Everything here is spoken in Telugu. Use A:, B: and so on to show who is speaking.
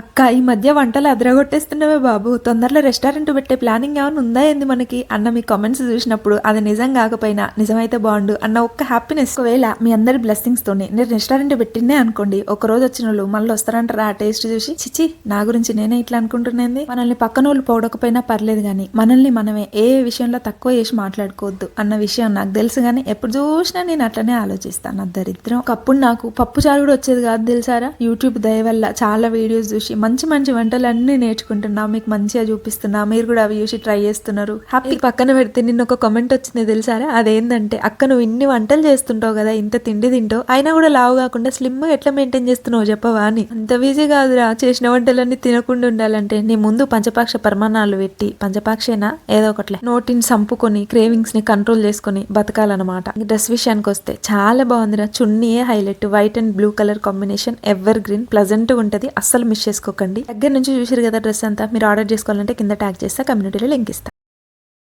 A: అక్క ఈ మధ్య వంటలు అదరగొట్టేస్తున్నావే బాబు. తొందరలో రెస్టారెంట్ పెట్టే ప్లానింగ్ ఏమైనా ఉందా ఏంది మనకి? అన్న మీ కామెంట్స్ చూసినప్పుడు అది నిజం కాకపోయినా నిజమైతే బాగుండు అన్న ఒక్క హ్యాపీనెస్ ఒకవేళ మీ అందరి బ్లెస్సింగ్స్ తోని నేను రెస్టారెంట్ పెట్టిందే అనుకోండి ఒక రోజు వచ్చిన వాళ్ళు మళ్ళీ వస్తారంటారా ఆ టేస్ట్ చూసి? చిచి నా గురించి నేనే ఇట్లా అనుకుంటున్నది మనల్ని పక్కన వాళ్ళు పోవడకపోయినా పర్లేదు కానీ మనల్ని మనమే ఏ విషయంలో తక్కువ చేసి మాట్లాడుకోవద్దు అన్న విషయం నాకు తెలుసు కానీ ఎప్పుడు చూసినా నేను అట్లనే ఆలోచిస్తాను. నా దరిద్రం. ఒకప్పుడు నాకు పప్పు చారు కూడా వచ్చేది కాదు తెలుసారా? యూట్యూబ్ దయ వల్ల చాలా వీడియోస్ చూసి మంచి మంచి వంటలు అన్ని నేర్చుకుంటున్నా. మీకు మంచిగా చూపిస్తున్నా. మీరు కూడా అవి చూసి ట్రై చేస్తున్నారు. హ్యాపీ పక్కన పెడితే నిన్న ఒక కామెంట్ వచ్చింది తెలుసారా అదేంటంటే అక్క నువ్వు ఇన్ని వంటలు చేస్తుంటావు కదా ఇంత తిండి తింటావు. అయినా కూడా లావు కాకుండా స్లిమ్ ఎట్లా మెయింటైన్ చేస్తున్నావు చెప్పవా అని. అంత ఈజీ కాదురా చేసిన వంటలన్నీ తినకుండా ఉండాలంటే నీ ముందు పంచపాక్ష పరిమాణాలు పెట్టి పంచపాక్షేనా? ఏదో ఒకట్లే. నోటిని సంపుకొని క్రేవింగ్స్ని కంట్రోల్ చేసుకొని బతకాలన్నమాట. డ్రెస్ విషయానికి వస్తే చాలా బాగుందిరా చున్నీయే highlight white and blue colour combination evergreen pleasant ఉంటది. అస్సలు మిస్ చేసుకోకండి. దగ్గర నుంచి చూసారు కదా డ్రెస్ అంతా మీరు ఆర్డర్ చేసుకోవాలంటే కింద ట్యాగ్ చేస్తా కమ్యూనిటీలో లింక్ ఇస్తా.